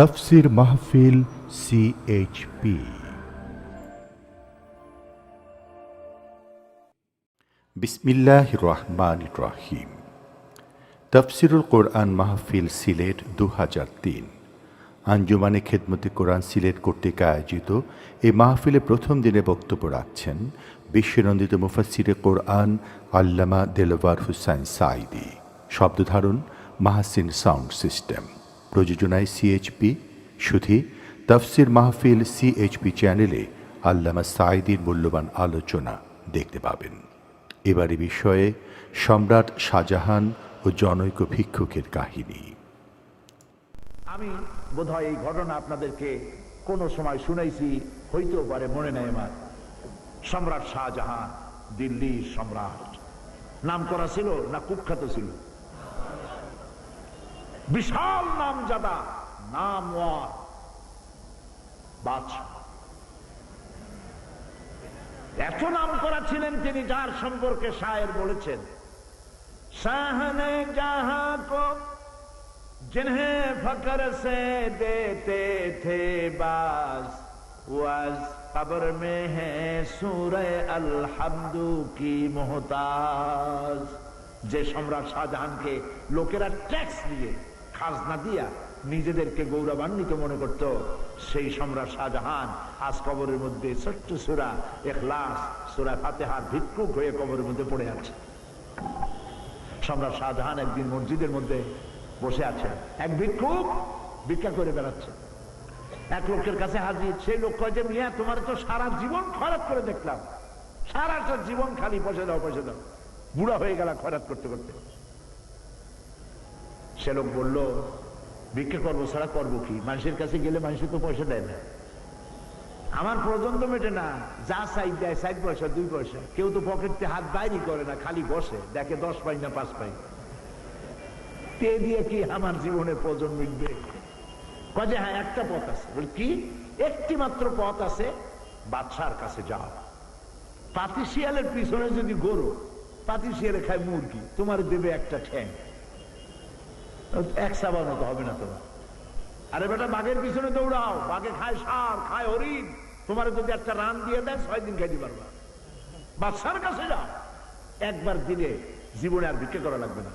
তফসির মাহফিল সিএইচপি বিসমিল্লাহ রহমান রহিম। তফসিরুল কোরআন মাহফিল সিলেট দু হাজার তিন। আঞ্জুমানে খেদমতে কোরআন সিলেট কর্তৃক আয়োজিত এই মাহফিলে প্রথম দিনে বক্তব্য রাখছেন বিশ্বনন্দিত মুফাসিরে কোরআন আল্লামা দেলওয়ার হুসাইন সাইদি শব্দধারণ মাহাসিন সাউন্ড সিস্টেম। প্রযোজনায় সিএইচপি শুধু তফসির মাহফিল সিএইচপি চ্যানেলে আল্লামা সাইদির মূল্যবান আলোচনা দেখতে পাবেন। এবারে বিষয়ে সম্রাট শাহজাহান ও জনৈক ভিক্ষুকের কাহিনী। আমি বোধহয় এই ঘটনা আপনাদেরকে কোনো সময় শুনাইছি, হইতেও পারে মনে নেই আমার। সম্রাট শাহজাহান, দিল্লির সম্রাট। নাম করা ছিল না কুখ্যাত ছিল? বিশাল নাম জাদা নাম বাদশাহ এত নাম করা ছিলেন তিনি যার সম্পর্কে শায়ের বলেছেন শাহনে জাহা কো जिन्हें फकर से देते थे बास वाज कब्र में है सूरह अलहमदু কি মোহতাজ যে সম্রাট শাহজাহানকে লোকেরা ট্যাক্স দিয়ে খাজনা দিয়া নিজেদেরকে গৌরবান্বিত মনে করত। সেই সম্রাট শাহজাহান আজ কবরের মধ্যে ছোট্ট সুরা এখলাস সুরা ফাতেহার ভিক্ষুক হয়ে কবরের মধ্যে পড়ে আছে। সম্রাট শাহজাহান একদিন মসজিদের মধ্যে বসে আছেন এক ভিক্ষুক ভিক্ষা করে বেড়াচ্ছে। এক লোকের কাছে হাজির, সেই লোক কয় যে, মিয়া, তোমার তো সারা জীবন খরাত করে দেখলাম। সারাটা জীবন খালি পয়সা দাও পয়সা দাও। বুড়া হয়ে গেল খরাত করতে করতে। সে লোক বলল, ভিক্ষা করব ছাড়া করব কি? মানুষের কাছে গেলে মানুষ তো পয়সা দেয় না। আমার প্রয়োজন তো মেটে না। যা সাইড দেয়, সাইড পয়সা, দুই পয়সা। কেউ তো পকেটে হাত বাইরে করে না, খালি বসে। দেখে দশ পাই না পাঁচ পাই। তে দিয়ে কি আমার জীবনে প্রয়োজন মিটবে? কাজে হ্যাঁ একটা পথ আছে। বল, কি? একটি মাত্র পথ আছে, বাদশার কাছে যাও। পাতি শিয়ালের পিছনে যদি গরু পাতি শিয়ালে খায় মুরগি, তোমার দেবে একটা ঠ্যাং। এক সাবার মতো হবে না তোমার। আরে বেটা, বাঘের পিছনে দৌড়াও। বাঘে খায় সার খায় হরিণ। তোমার যদি একটা রান দিয়ে দেয়, ছয় দিন খাইতে পারবা। বাদশার কাছে যাও। একবার দিলে জীবনে আর ভিক্ষা করা লাগবে না।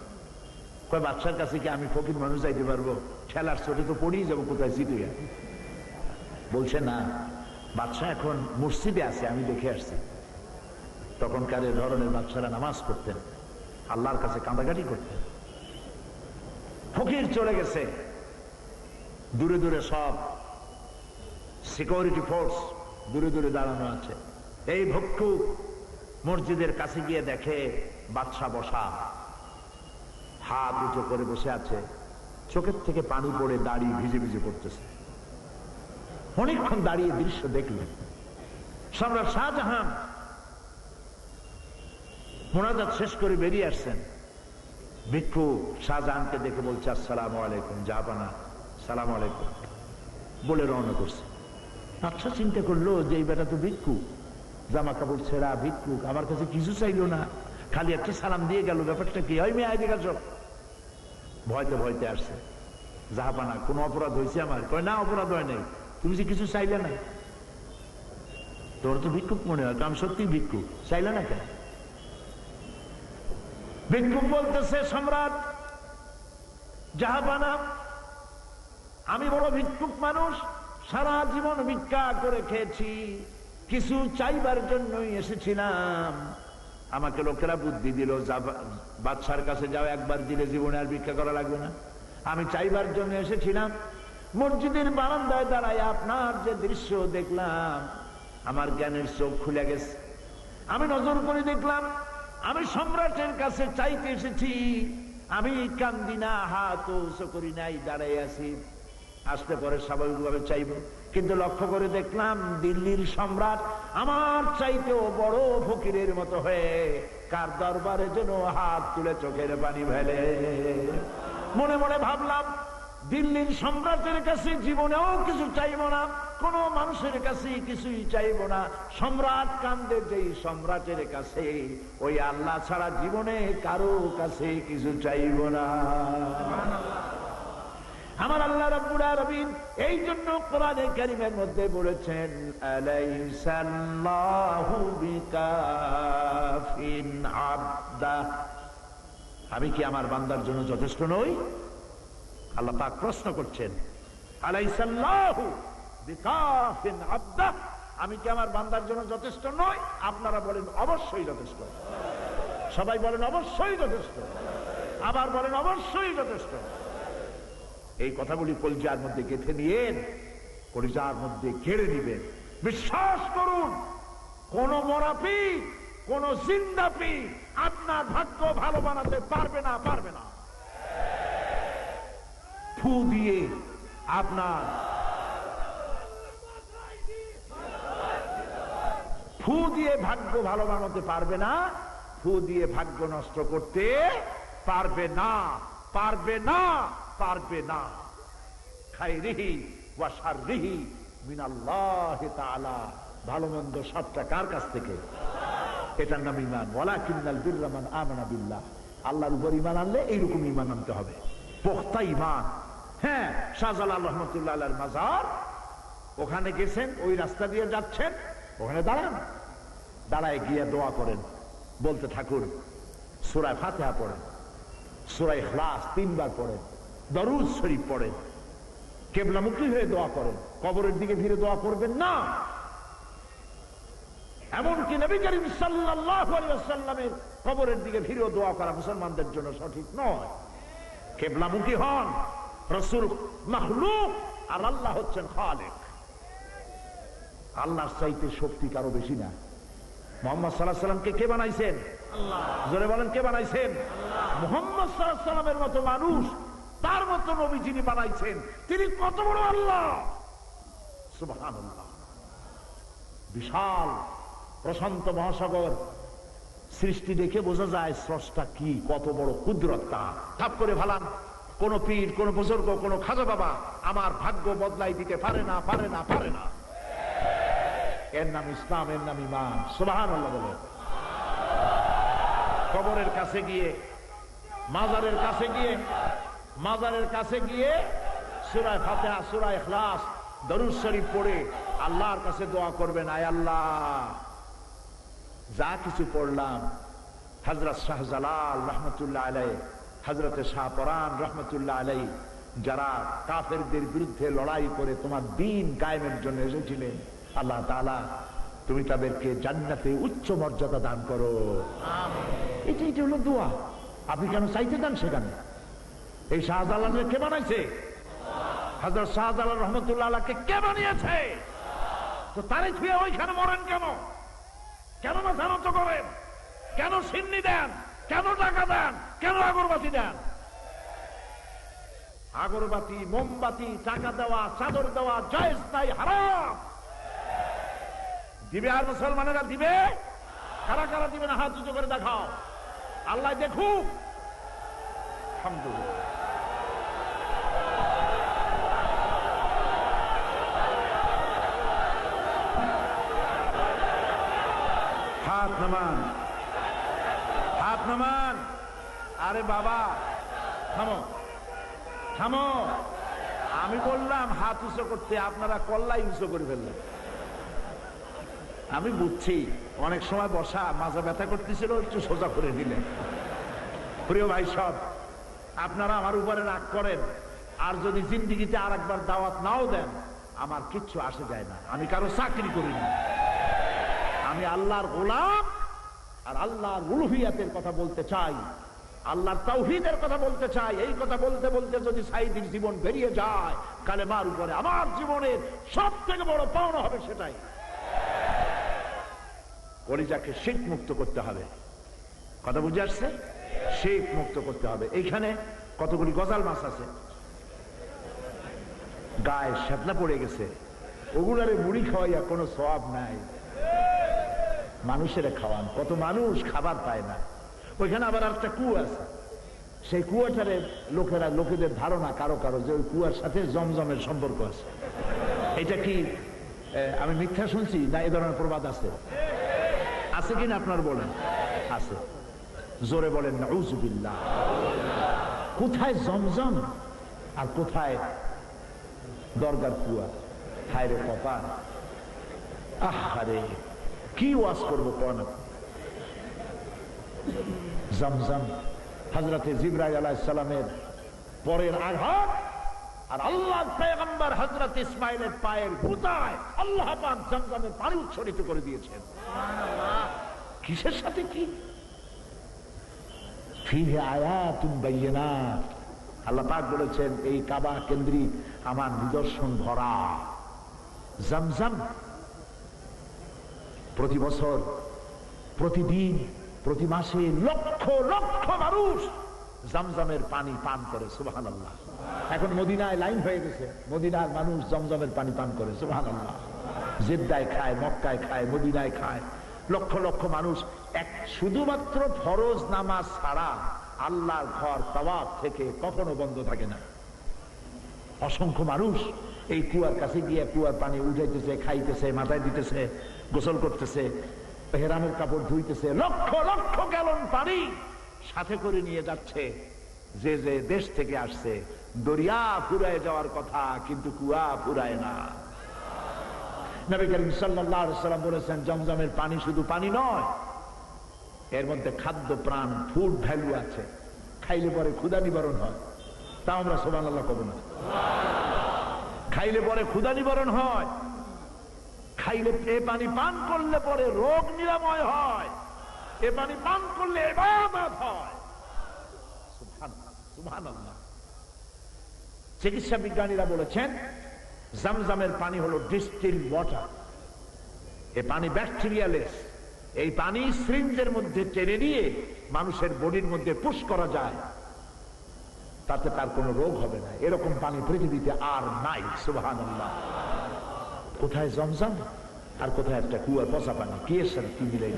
কয় বাচ্চার কাছে কি আমি ফকির মানুষ যাইতে পারব? খেলার চোটে তো পড়েই যাব, কোথায় জিতে বলছে, না বাচ্চা এখন মসজিদে আছে, আমি দেখে আসছি। তখনকার ধরনের বাচ্চারা নামাজ পড়তেন, আল্লাহর কাছে কাঁদাকাটি করতেন। ফকির চলে গেছে। দূরে দূরে সব সিকিউরিটি ফোর্স দূরে দূরে দাঁড়ানো আছে। এই ভক্ষু মসজিদের কাছে গিয়ে দেখে বাদশা বসা। হাত উঁচু করে বসে আছে। চোখের থেকে পানি পড়ে দাড়ি ভিজে ভিজে পড়তেছে। অনেকক্ষণ দাঁড়িয়ে দৃশ্য দেখলেন। সম্রাট শাহজাহান মোনাজাত শেষ করে বেরিয়ে আসছেন। ভিক্ষু শাহজাহানকে দেখে বলছে, আসসালাম আলাইকুম জাহাপানা সালাম আলাইকুম। বলে রওনা করছে। আচ্ছা চিন্তা করল যে এই বেটা তো ভিক্ষু। জামা কাপড় ছেঁড়া ভিক্ষুক আমার কাছে কিছু চাইলো না, খালি একটা সালাম দিয়ে গেল, ব্যাপারটা কি? হয় মেয়ে আইদিকে আসো। ভয়তে ভয়তে আসছে। জাহাপানা কোনো অপরাধ হয়েছে আমার? কয়, না, অপরাধ হয় নাই। তুমি যে কিছু চাইলে না? তোর তো ভিক্ষুক মনে হয় আমি সত্যি ভিক্ষুক। চাইলে না কেন? ভিক্ষুক বলতেছে সম্রাট জাহাপানা আমি বড় ভিক্ষুক মানুষ, সারা জীবন ভিক্ষা করে খেয়েছি, কিছু চাইবার জন্যই এসেছিলাম। আমাকে লোকেরা বুদ্ধি দিল বাদশার কাছে যাও, একবার দিলে জীবনে আর ভিক্ষা করা লাগবে না। আমি চাইবার জন্য এসেছিলাম, মসজিদের বারান্দায় দাঁড়ায় আপনার যে দৃশ্য দেখলাম, আমার জ্ঞানের চোখ খুলে গেছে। আমি নজর করে দেখলাম আমি সম্রাটের কাছে চাইতে এসেছি। আমি কান্দি না হাত উঁচু করি নাই দাঁড়াই আছি। আসতে পরে স্বাভাবিকভাবে চাইব। কিন্তু লক্ষ্য করে দেখলাম দিল্লির সম্রাট আমার চাইতেও বড় ফকিরের মতো হয়ে কার দরবারে যেন হাত তুলে চোখের পানি ফেলে। মনে মনে ভাবলাম দিল্লির সম্রাটের কাছে জীবনেও কিছু চাইব না, কোন মানুষের কাছে কিছুই চাইব না। সম্রাট কান্দে যেই সম্রাটের কাছে, ওই আল্লাহ ছাড়া জীবনে কারও কাছে কিছু চাইব না। আমার আল্লাহ রব্বুল আলামিন এই জন্য কোরআনে কারিমের মধ্যে বলেছেন আমি কি আমার বান্দার জন্য যথেষ্ট নই? আল্লাহ পাক প্রশ্ন করছেন আমি কি আমার বান্দার জন্য যথেষ্ট নই? আপনারা বলেন, অবশ্যই যথেষ্ট। সবাই বলেন, অবশ্যই যথেষ্ট। আবার বলেন, অবশ্যই যথেষ্ট। এই কথাগুলি কলিজার মধ্যে গেঁথে নিয়েন, কলিজার মধ্যে ঘেড়ে নিবেন। বিশ্বাস করুন, কোন মরাপি কোন জিন্দাপি আপনার ভাগ্য ভালো বানাতে পারবে না পারবে না। ফু দিয়ে আপনার ফু দিয়ে ভাগ্য ভালো বানাতে পারবে না ফু দিয়ে ভাগ্য নষ্ট করতে পারবে না পারবে না পারবে না। খাইরিহি ওয়া শাররিহি মিনাল্লাহ তাআলা। ভালো মন্দ সবটা কার কাছ থেকে? এটার নাম ইমান ওয়ালাকিন্নাল বিররা মান আমানা বিল্লাহ। আল্লাহর উপর ইমান আনলে এইরকম ইমান আনতে হবে। পোখতা ইমান হ্যাঁ শাহজালাল রহমতুল্লাহ আলার মাজার। ওখানে গেছেন, ওই রাস্তা দিয়ে যাচ্ছেন। ওখানে দাঁড়ান। দাঁড়ায় গিয়ে দোয়া করেন। বলতে থাকুন, সুরায় ফাতেহা পড়েন, সুরায় খ্লাস তিনবার পড়েন, দরুদ শরীফ পড়েন কেবলামুখী হয়ে দোয়া করেন। কবরের দিকে ফিরে দোয়া করবেন না। এমনকি নবী করিম ওয়াসাল্লামের কবরের দিকে ফিরেও দোয়া করা মুসলমানদের জন্য সঠিক নয়। কেবলামুখী হন। রসুল মাখলুক আর আল্লাহ হচ্ছেন খালেক। আল্লাহর চাইতে শক্তি কারও বেশি না। মোহাম্মদ সাল্লাহ সাল্লামকে কে বানাইছেন? জোরে বলেন কে বানাইছেন? মোহাম্মদ সাল্লাহ সাল্লামের মতো মানুষ তার মতো নবী যিনি বানাইছেন তিনি কত বড় আল্লাহ? বিশাল প্রশান্ত মহাসাগর। সৃষ্টি দেখে বোঝা যায় স্রষ্টা কি কত বড় কুদরত তা থাপ করে ভালান কোন পীর, কোন বুজুর্গ, কোন খাজা বাবা আমার ভাগ্য বদলাই দিতে পারে না পারে না পারে না। এর নাম ইসলাম, এর নাম ইমান সুবাহান আল্লাহ বলে। কবরের কাছে গিয়ে, মাজারের কাছে গিয়ে, মাজারের কাছে গিয়ে সুরায় ফাতেহা, সুরায় ইখলাস, দরুদ শরীফ পড়ে আল্লাহর কাছে দোয়া করবেন, আয় আল্লাহ। যা কিছু পড়লাম হজরত শাহজালাল রহমতুল্লাহ আলাই হজরত শাহ পরান রহমতুল্লাহ আলাই যারা কাফেরদের বিরুদ্ধে লড়াই করে তোমার দিন কায়েমের জন্য এসেছিলেন আল্লাহ তাআলা তুমি তাদেরকে জান্নাতে উচ্চ মর্যাদা দান করো। এটা এটা হলো দোয়া। আপনি কেন চাইতে দেন সেখানে? এই শাহজালালকে কে বানাইছে? হজরত শাহজালাল রহমতুল্লাহ আল্লাহকে কে বানিয়েছে? তো তারে ছুঁয়ে ওইখানে মরেন কেন? কেন মাথা নত করেন? কেন সিন্নি দেন? কেন টাকা দেন? কেন আগরবাতি দেন? আগরবাতি, মোমবাতি, টাকা দেওয়া, চাদর দেওয়া, জয়েজ নাই, হারাম। দিবে আর মুসলমানেরা দিবে? কারা কারা দিবে না হাত দুটো করে দেখাও। আল্লাহ দেখুক। আলহামদুলিল্লাহ হাত নামান নামান আরে বাবা, থামো। থামো। আমি বললাম, হাত উঁচু করতে আপনারা কল্লাই উঁচু করে ফেললেন। আমি বুঝছি, অনেক সময় বসা মাজা ব্যথা করতেছিল, একটু সোজা করে দিলেন প্রিয় ভাই সব, আপনারা আমার উপরে রাগ করেন, আর যদি জিন্দিগিতে আর একবার দাওয়াত নাও দেন, আমার কিচ্ছু আসে যায় না। আমি কারও চাকরি করি না। আমি আল্লাহর গোলাম আর আল্লাহর উলুহিয়াতের কথা বলতে চাই, আল্লাহর তৌহিদের কথা বলতে চাই, এই কথা বলতে বলতে যদি সাইদির জীবন বেরিয়ে যায়, কালেমার উপরে আমার জীবনের সব থেকে বড় পাওনা হবে সেটাই। কলিজাকে শীত মুক্ত করতে হবে। কথা বুঝে আসছে? শীত মুক্ত করতে হবে। এইখানে কতগুলি গজাল মাছ আছে? গায়ে শ্যাতলা পড়ে গেছে। ওগুলারে মুড়ি খাওয়াইয়া কোনো সব নাই। মানুষেরা খাওয়ান, কত মানুষ খাবার পায় না। ওইখানে আবার একটা কুয়া আছে। সেই কুয়াটারে লোকেরা, লোকেদের ধারণা কারও কারও যে ওই কুয়ার সাথে জমজমের সম্পর্ক আছে। এটা কি আমি মিথ্যা শুনছি না এ ধরনের প্রবাদ আছে? আছে কিনা আপনার বলেন? আছে। জোরে বলেন, নাউজুবিল্লাহ। কোথায় জমজম আর কোথায় দরগার কুয়া? হায় রে কপাল। আহারে কি ওয়াজ করব কোন? জমজম হজরতে জিব্রাইল আলাইহিস সালামের পরের আঘাত আর আল্লাহ পেগম্বর হজরত ইসমাইলের পায়ের গুতায় আল্লাহ পাক জমজমের পানি উচ্ছরিত করে দিয়েছেন। কিসের সাথে কি? ফিহে আয়াতুন বাইয়িনাত। আল্লাহ পাক বলেছেন এই কাবা কেন্দ্রিক আমার নিদর্শন ভরা। জমজম প্রতি বছর প্রতিদিন প্রতি মাসে লক্ষ লক্ষ মানুষ জমজমের পানি পান করে সুবাহান আল্লাহ এখন মদিনায় লাইন হয়ে গেছে, মদিনার মানুষ জমজমের পানি পান করে সুবাহান আল্লাহ জেদ্দায় খায়, মক্কায় খায়, মদিনায় খায়। লক্ষ লক্ষ মানুষ এক শুধুমাত্র ফরজ নামাজ ছাড়া আল্লাহর ঘর তওয়াব থেকে কখনো বন্ধ থাকে না। অসংখ্য মানুষ এই কুয়ার কাছে গিয়ে কুয়ার পানি উঠাইতেছে, খাইতেছে, মাথায় দিতেছে। গোসল করতেছে হেরামের কাপড় ধুইতেছে, লক্ষ লক্ষ গ্যালন পানি সাথে করে নিয়ে যাচ্ছে। যে যে দেশ থেকে আসছে, দরিয়া ফুরায় যাওয়ার কথা, কিন্তু কুয়া ফুরায় না। নবী বলেছেন, জমজমের পানি শুধু পানি নয়, এর মধ্যে খাদ্য, প্রাণ, ফুড ভ্যালু আছে। খাইলে পরে ক্ষুধা নিবারণ হয়। তা আমরা সোমান আল্লাহ কব না। খাইলে পরে ক্ষুধা নিবারণ হয়। খাইলে এ পানি পান করলে পরে রোগ নিরাময় হয়। এ পানি পান করলে। চিকিৎসা বিজ্ঞানীরা বলেছেন, জামজামের পানি হলো ডিস্টিল ওয়াটার। এ পানি ব্যাকটেরিয়ালেস এই পানি সিরিঞ্জের মধ্যে টেনে নিয়ে মানুষের বডির মধ্যে পুশ করা যায়। তাতে তার কোনো রোগ হবে না। এরকম পানি পৃথিবীতে আর নাই সুবাহান কোথায় জমজম? আর কোথায় একটা কুয়ার পচা পানি? কি সাথে কি মিলে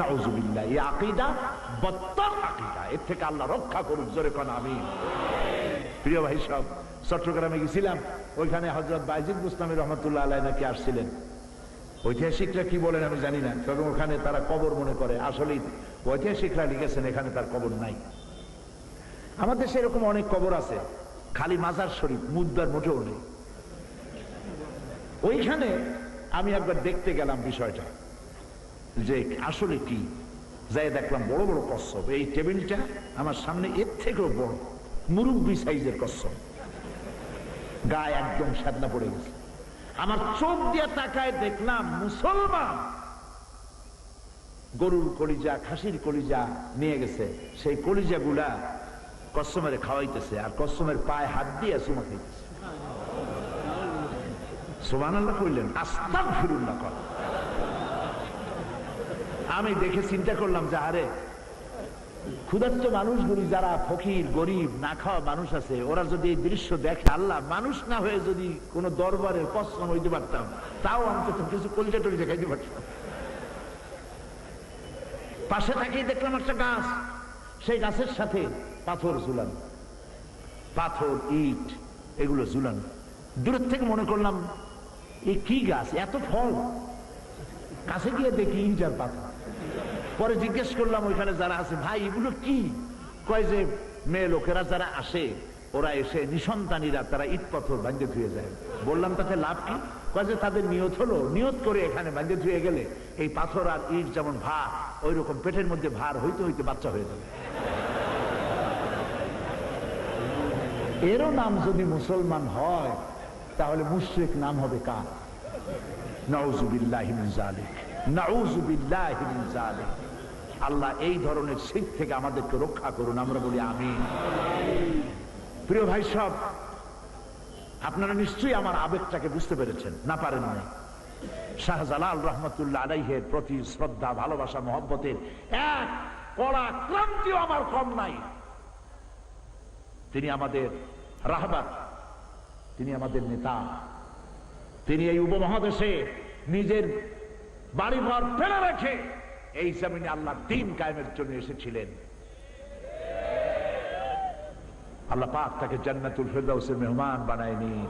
নাউজুবিল্লাহ, এই আকিদা বত্তর আকিদা। এর থেকে আল্লাহ রক্ষা করুক, জোরে কোন আমি প্রিয় ভাই সব, চট্টগ্রামে গেছিলাম, ওইখানে হজরত বাইজিদ মুস্তামি রহমতুল্লাহ নাকি আসছিলেন। ঐতিহাসিকরা কি বলেন আমি জানি না, তবে ওখানে তারা কবর মনে করে। আসলেই ঐতিহাসিকরা লিখেছেন, এখানে তার কবর নাই। আমাদের দেশে এরকম অনেক কবর আছে, খালি মাজার শরীফ, মুদ্রার মোটেও নেই। ওইখানে আমি একবার দেখতে গেলাম বিষয়টা। যে আসলে কি? যাই দেখলাম বড় বড় কচ্ছপ। এই টেবিলটা আমার সামনে এর থেকেও বড়। মুরব্বী সাইজের কচ্ছপ। গায়ে একদম সাদনা পড়ে গেছে। আমার চোখ দিয়ে তাকায় দেখলাম মুসলমান। গরুর কলিজা, খাসির কলিজা নিয়ে গেছে। সেই কলিজা গুলা কসমের খাওয়াইতেছে আর কসমের পায়ে হাত দিয়ে সুমা খাইতেছে। সোমান আল্লাহ কইলেন আস্তাক ফিরুল্লাহ কর। আমি দেখে চিন্তা করলাম যে, আরে, ক্ষুধার্ত মানুষগুলি যারা ফকির, গরিব না খাওয়া মানুষ আছে, ওরা যদি এই দৃশ্য দেখে, আল্লাহ, মানুষ না হয়ে যদি কোনো দরবারের কসম হইতে পারতাম, তাও অন্তত কিছু কলিজা টলিজা খাইতে পারতাম। পাশে তাকিয়ে দেখলাম একটা গাছ, সেই গাছের সাথে পাথর ঝুলানো। পাথর, ইট, এগুলো ঝুলানো। দূরের থেকে মনে করলাম এই কি গাছ? এত ফল। কাছে গিয়ে দেখি আর পাথর পরে জিজ্ঞেস করলাম, ওইখানে যারা আছে, ভাই, এগুলো কি? কয় যে, মেয়ে লোকেরা যারা আসে, ওরা এসে নিসন্তানীরা তারা ইট পাথর ভাঙ্গে ধুয়ে যায়। বললাম, তাতে লাভ কি? কয় যে, তাদের নিয়ত হলো, নিয়ত করে এখানে ভাঙ্গে ধুয়ে গেলে এই পাথর আর ইট যেমন ভার ওই রকম পেটের মধ্যে ভার হইতে হইতে বাচ্চা হয়ে যাবে। এরও নাম যদি মুসলমান হয় তাহলে মুশরিক নাম হবে কার? আল্লাহ এই ধরনের শীত থেকে আমাদেরকে রক্ষা করুন, আমরা বলি আমিন। প্রিয় ভাই সব, আপনারা নিশ্চয়ই আমার আবেগটাকে বুঝতে পেরেছেন, না পারেন নাই? শাহজালাল রহমতুল্লাহ আলাইহের প্রতি শ্রদ্ধা, ভালোবাসা, মহব্বতের এক কড়া ক্রান্তিও আমার কম নাই। তিনি আমাদের রাহবার তিনি আমাদের নেতা। তিনি এই উপমহাদেশে নিজের বাড়ি ঘর ফেলে রেখে এই জমিনে আল্লাহ দিন কায়েমের জন্য এসেছিলেন। আল্লাহ পাক তাকে জান্নাতুল ফেরদাউসের মেহমান বানায় নিন।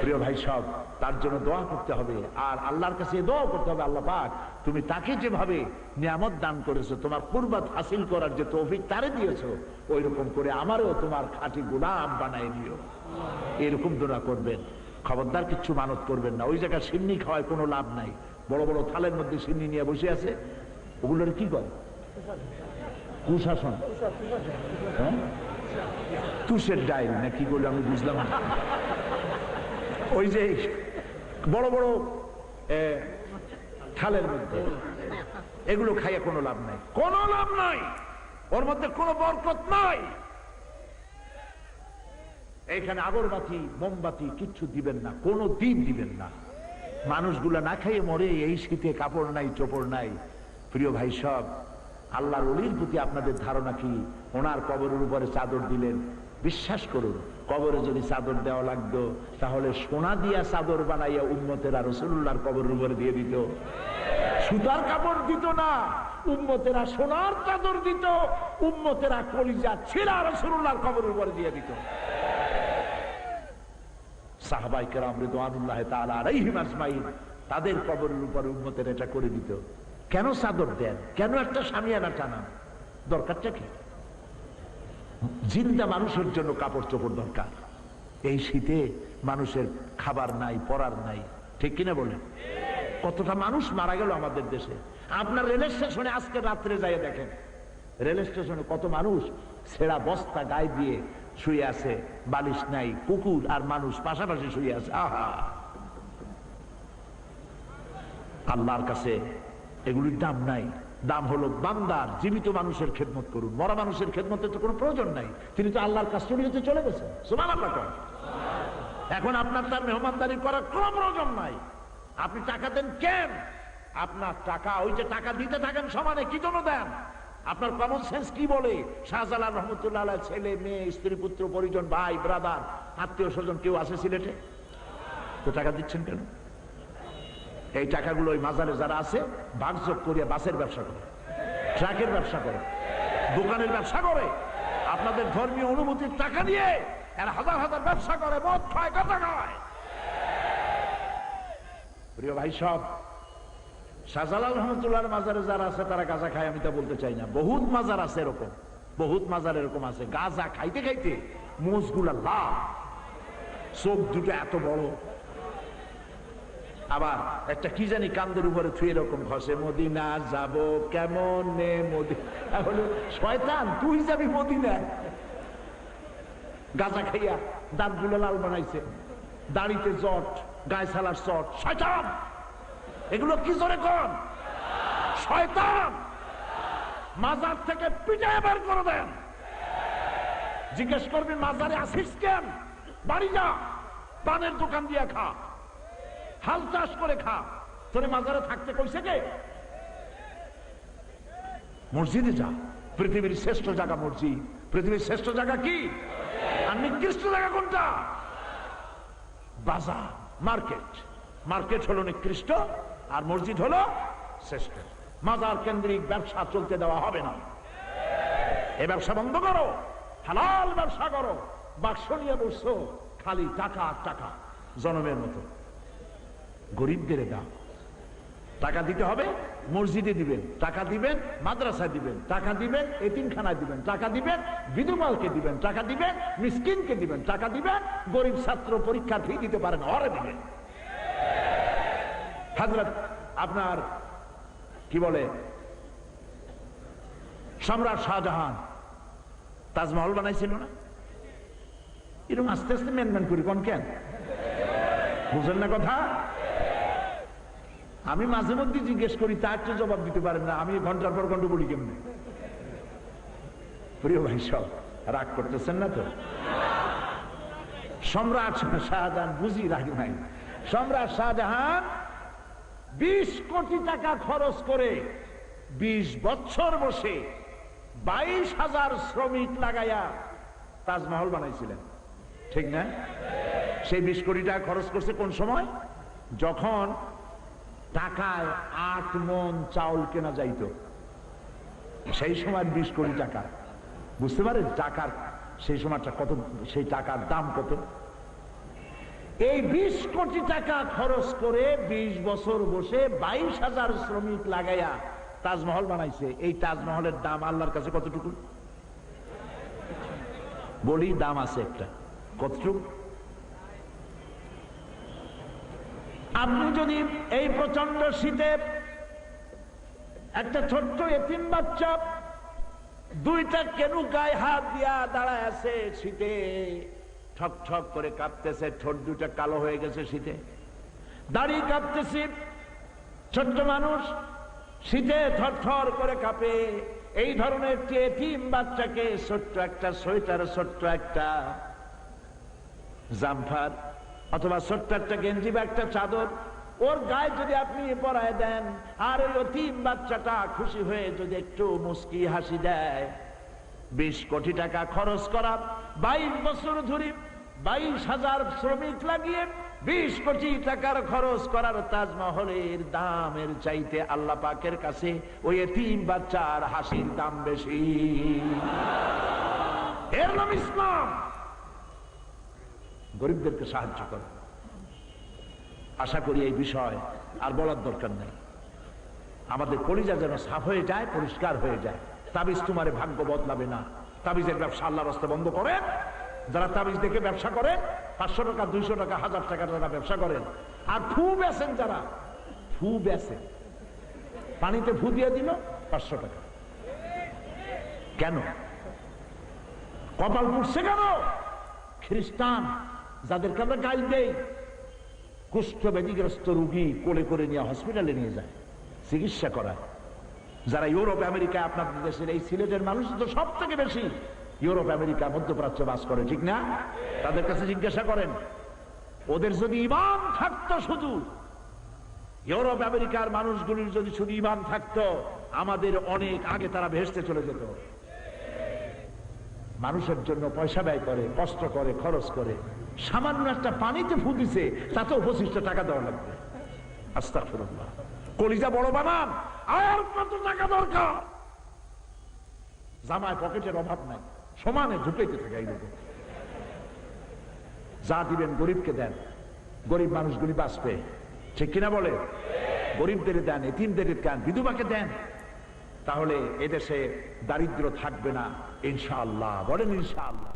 প্রিয় ভাই সব, তার জন্য দোয়া করতে হবে। আর আল্লাহর কাছে দোয়া করতে হবে, আল্লাহ পাক, তুমি তাকে যেভাবে নিয়ামত দান করেছ, তোমার কুরবাত হাসিল করার যে তৌফিক তারে দিয়েছ ওই রকম করে আমারও তোমার খাঁটি গুলাম বানায় নিও এরকম দোয়া করবেন। খবরদার কিচ্ছু মানত করবেন না। ওই জায়গায় সিন্নি খাওয়ায় কোনো লাভ নাই। বড় বড় থালের মধ্যে সিন্নি নিয়ে বসে আছে। ওগুলোর কি করে কুশাসন। হ্যাঁ? তুষের ডাইল, না কি বলে আমি বুঝলাম না। ওই যে বড় বড় এ, থালের মধ্যে। এগুলো খাইয়ে কোনো লাভ নাই। কোনো লাভ নাই। ওর মধ্যে কোনো বরকত নাই। এইখানে আগরবাতি মোমবাতি কিচ্ছু দিবেন না কোনো দিন দিবেন না। মানুষগুলা না খাইয়ে মরে এই শীতে কাপড় নাই চোপড় নাই। প্রিয় ভাই সব আল্লাহর অলির প্রতি আপনাদের ধারণা কি? ওনার কবরের উপরে চাদর দিলেন বিশ্বাস করুন, কবরে যদি চাদর দেওয়া লাগতো, তাহলে সোনা দিয়া চাদর বানাইয়া উন্মতেরা রসুল্লাহর কবরের উপরে দিয়ে দিত। সুতার কাপড় দিত না, উম্মতেরা সোনার চাদর দিত, উম্মতেরা কলিজা ছিলা রসুল্লাহর কবরের উপরে দিয়ে দিত। তাদের কবরের উপরে উম্মতের এটা করে দিত। কেন চাদর দেন? কেন একটা সামিয়ানা টানান? দরকারটা কি? জিন্দা মানুষের জন্য কাপড় চোপড় দরকার। এই শীতে মানুষের খাবার নাই, পরার নাই। ঠিক কিনা বলেন? কতটা মানুষ মারা গেল আমাদের দেশে। আপনার রেল স্টেশনে আজকে রাত্রে যাই দেখেন। রেল স্টেশনে কত মানুষ ছেঁড়া বস্তা গায়ে দিয়ে শুয়ে আছে, বালিশ নাই, কুকুর আর মানুষ পাশাপাশি শুয়ে আছে। আহা! আল্লাহর কাছে এগুলির দাম নাই। দাম হলো বান্দার, জীবিত মানুষের খেদমত করুন। মরা মানুষের খেদমতের তো কোনো প্রয়োজন নাই। তিনি তো আল্লাহর কাস্টডিতে চলে গেছেন। সুমান কর এখন আপনার তার মেহমানদারি করার কোনো প্রয়োজন নাই। আপনি টাকা দেন কেন? আপনার টাকা, ওই যে টাকা দিতে থাকেন সমানে কি জন্য দেন? আপনার কমন সেন্স কি বলে? শাহজালাল রহমতুল্লাহ ছেলে, মেয়ে, স্ত্রী, পুত্র, পরিজন, ভাই ব্রাদার আত্মীয় স্বজন কেউ আছে সিলেটে? তো টাকা দিচ্ছেন কেন? এই টাকাগুলো ওই মাজারে যারা আছে ভাগযোগ করিয়া বাসের ব্যবসা করে, ট্রাকের ব্যবসা করে, দোকানের ব্যবসা করে। আপনাদের ধর্মীয় অনুভূতির টাকা দিয়ে এরা হাজার হাজার ব্যবসা করে, মদ খায় কথা খায়। প্রিয় ভাই সব, শাহজালাল রহমতুল্লাহ মাজারে যারা আছে, তারা গাঁজা খায়, আমি তা বলতে চাই না। বহুত মাজার আছে এরকম, বহুত মাজার এরকম আছে। গাঁজা খাইতে খাইতে মোষগুলা লাল, চোখ দুটো এত বড়। আবার একটা কি জানি কান্দের উপরে থুয়ে এরকম ঘষে, মদিনা যাব কেমন? শয়তান, তুই যাবি মদিনা গাঁজা খাইয়া দাঁতগুলো লাল বানাইছে, দাড়িতে জট, গায়ে সালার চট, শয়তান, এগুলো কি জোরে কন? শয়তান, মাজার থেকে পিটায় বের করে দেন। জিজ্ঞেস করবি, মাজারে আসিস কেন? বাড়ি যা, পানের দোকান দিয়া খা। হাল চাষ করে খা। তোরে মাজারে থাকতে কইছে কে? মসজিদে যা। পৃথিবীর শ্রেষ্ঠ জায়গা মসজিদ। পৃথিবীর শ্রেষ্ঠ জায়গা কি? আর নিকৃষ্ট জায়গা কোনটা? বাজার, মার্কেট। মার্কেট হলো নিকৃষ্ট আর মসজিদ হলো শ্রেষ্ঠ। মাজার কেন্দ্রিক ব্যবসা চলতে দেওয়া হবে না। এ ব্যবসা বন্ধ করো। হালাল ব্যবসা করো। বাক্স নিয়ে বসছো খালি টাকা আর টাকা। জনমের মতো। গরিবদের দাও টাকা দিতে হবে, মসজিদে দিবেন, টাকা দিবেন, মাদ্রাসায় দিবেন, টাকা দিবেন, এতিমখানায় দিবেন, টাকা দিবেন বিধবালকে দিবেন, টাকা দিবেন, মিসকিনকে দিবেন, টাকা দিবেন, গরিব ছাত্র পরীক্ষা ফি দিতে পারেন, অরে দিবেন। হাজরত, আপনার, কি বলে, সম্রাট শাহজাহান তাজমহল বানাইছিল না? এরকম আস্তে আস্তে মেন মেন করি কোন কেন? বুঝলেন না কথা? আমি মাঝে মধ্যে জিজ্ঞেস করি, তার তো জবাব দিতে পারেন না। আমি ঘণ্টার পর ঘণ্টা বলি কেমনে? প্রিয় ভাই, সব রাগ করতেছেন না তো? সম্রাট শাহজাহান, বুঝি রাগ নাই। সম্রাট শাহজাহান, বিশ কোটি টাকা খরচ করে বিশ বছর বসে বাইশ হাজার শ্রমিক লাগাইয়া তাজমহল বানাইছিলেন। ঠিক না? সেই বিশ কোটি টাকা খরচ করছে কোন সময়? যখন টাকায় আট মন চাউল কেনা যাইত। সেই সময় বিশ কোটি টাকা। বুঝতে পারেন টাকার সেই সময়টা কত, সেই টাকার দাম কত? এই বিশ কোটি টাকা খরচ করে বিশ বছর বসে বাইশ হাজার শ্রমিক লাগাইয়া তাজমহল বানাইছে। এই তাজমহলের দাম আল্লাহর কাছে কতটুকু? বলি দাম আছে একটা। কতটুকু? আপনি যদি এই প্রচণ্ড শীতে একটা ছোট্ট এতিম বাচ্চা দুইটা কেনু গায়ে হাত দিয়া দাঁড়ায় আছে শীতে, ঠক ঠক করে কাঁপতেছে, ঠোঁট দুটা কালো হয়ে গেছে শীতে। দাড়ি কাঁপতেছে, ছোট্ট মানুষ শীতে থরথর করে কাঁপে। এই ধরনের একটি এতিম বাচ্চাকে ছোট্ট একটা সোয়েটার, ছোট্ট একটা জামফার অথবা ছোট্ট একটা গেঞ্জি বা একটা চাদর, ওর গায়ে যদি আপনি পরায় দেন, আর ওই অতিম বাচ্চাটা খুশি হয়ে যদি একটু মুস্কি হাসি দেয়, বিশ কোটি টাকা খরচ করা, বাইশ বছর ধরে বাইশ হাজার শ্রমিক লাগিয়ে বিশ কোটি টাকার খরচ করার তাজমহলের দামের চাইতে আল্লাহ পাকের কাছে ওই তিন বাচ্চার হাসির দাম বেশি। এর নাম ইসলাম। গরিবদেরকে সাহায্য করো। আশা করি এই বিষয় আর বলার দরকার নেই। আমাদের কলিজা যেন সাফ হয়ে যায়, পরিষ্কার হয়ে যায়। তাবিজ তোমারে ভাগ্য বদলাবে না। তাবিজের ব্যবসা আল্লাহ রাস্তা বন্ধ করেন যারা তাবিজ দেখে ব্যবসা করেন পাঁচশো টাকা, দুইশো টাকা, হাজার টাকা যারা ব্যবসা করেন আর ফু বেছেন যারা, ফু বেছেন। পানিতে ফু দিয়ে দিল, পাঁচশো টাকা। কেন? কপাল পুড়ছে কেন? খ্রিস্টান যাদেরকে আমরা গাইল দেই, কুষ্ঠ ব্যাধিগ্রস্ত রুগী কোলে করে নিয়ে হসপিটালে নিয়ে যায়, চিকিৎসা করায়। যারা ইউরোপ আমেরিকা আপনাদের দেশের এই সিলেটের মানুষ তো সব থেকে বেশি ইউরোপ, আমেরিকা, মধ্যপ্রাচ্য বাস করে, ঠিক না? তাদের কাছে জিজ্ঞাসা করেন, ওদের যদি ইমান থাকতো শুধু? ইউরোপ, আমেরিকার মানুষগুলির যদি শুধু ইমান থাকতো, আমাদের অনেক আগে তারা ভেসতে চলে যেত। মানুষের জন্য পয়সা ব্যয় করে, কষ্ট করে, খরচ করে সামান্য একটা পানিতে ফু দিছে তাতেও পঁচিশটা টাকা দেওয়া লাগবে। আস্তা ফিরুল্লাহ কলিজা বড় বানান, আর কত টাকা দরকার। জামায় পকেটের অভাব নাই, সমানে ঢুকাইতে থাকে এই যা দিবেন গরিবকে দেন, গরিব মানুষগুলি বাঁচবে। ঠিক কিনা বলে? গরিবদের দেন, এতিমদের দেন, বিধবাকে দেন। তাহলে এদেশে দারিদ্র থাকবে না, ইনশাআল্লাহ। বলেন ইনশাআল্লাহ।